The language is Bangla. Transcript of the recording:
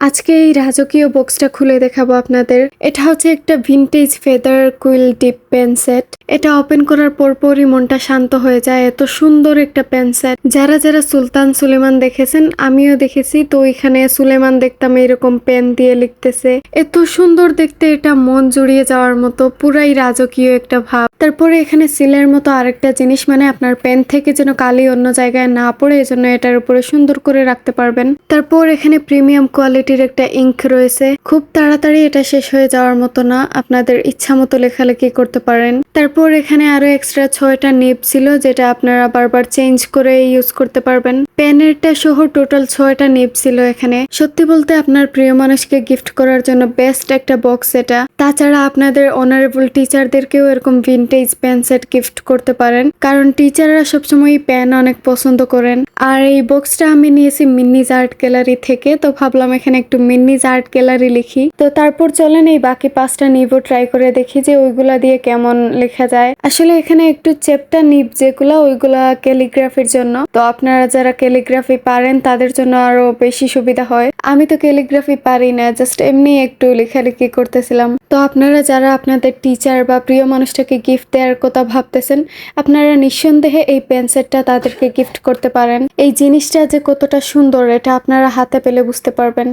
আজকে এই রাজকীয় বক্সটা খুলে দেখাবো আপনাদের। এটা হচ্ছে একটা vintage feather quill dip pen set এটা ওপেন করার পরপরই মনটা শান্ত হয়ে যায়। এত সুন্দর একটা পেন সেট যারা যারা সুলতান সুলেমান দেখেছেন, আমিও দেখেছি। তো এখানে সুলেমান দেখতাম এরকম পেন দিয়ে লিখতেছে। এত সুন্দর দেখতে, এটা মন জুড়িয়ে যাওয়ার মতো, পুরাই রাজকীয় একটা ভাব। তারপরে এখানে সিলের মতো আরেকটা জিনিস মানে আপনার পেন থেকে যেন কালি অন্য জায়গায় না পড়ে, এজন্য এটার উপরে সুন্দর করে রাখতে পারবেন। তারপর এখানে প্রিমিয়াম কোয়ালিটির একটা ইঙ্ক রয়েছে। খুব তাড়াতাড়ি এটা শেষ হয়ে যাওয়ার মতো না। আপনাদের ইচ্ছা মতো লেখালেখি করতে পারেন। তারপর এখানে আরও এক্সট্রা ছয়টা নেপ ছিল, যেটা আপনারা বারবার চেঞ্জ করে ইউজ করতে পারবেন। পেনেরটা সহ টোটাল ছয়টা নেপ ছিল এখানে। সত্যি বলতে আপনার প্রিয় মানুষকে গিফট করার জন্য বেস্ট একটা বক্স এটা। তাছাড়া আপনাদের অনারেবল টিচারদেরকেও এরকম ভিনটেজ পেন সেট গিফট করতে পারেন, কারণ টিচাররা সবসময় পেন অনেক পছন্দ করেন। আর এই বক্সটা আমি নিয়েছি মিন্নিজ আর্ট গ্যালারি থেকে, তো ভাবলাম এখানে একটু মিন্নিজ আর্ট গ্যালারি লিখি। তো তারপর চলেন এই বাকি পাঁচটা নিবও ট্রাই করে দেখি যে ওইগুলা দিয়ে কেমন লেখা যায়। আসলে এখানে একটু চেপটা নিব যেগুলা, ওইগুলা ক্যালিগ্রাফির জন্য। তো আপনারা যারা ক্যালিগ্রাফি পারেন, তাদের জন্য আরও বেশি সুবিধা হয়। আমি তো ক্যালিগ্রাফি পারি না, জাস্ট এমনি একটু লেখালেখি করতেছিলাম। তো আপনারা যারা আপনাদের টিচার বা প্রিয় মানুষটাকে গিফট দেওয়ার কথা ভাবতেছেন, আপনারা নিঃসন্দেহে এই পেন সেটটা তাদেরকে গিফট করতে পারেন। এই জিনিসটা যে কতটা সুন্দর, এটা আপনারা হাতে পেলে বুঝতে পারবেন।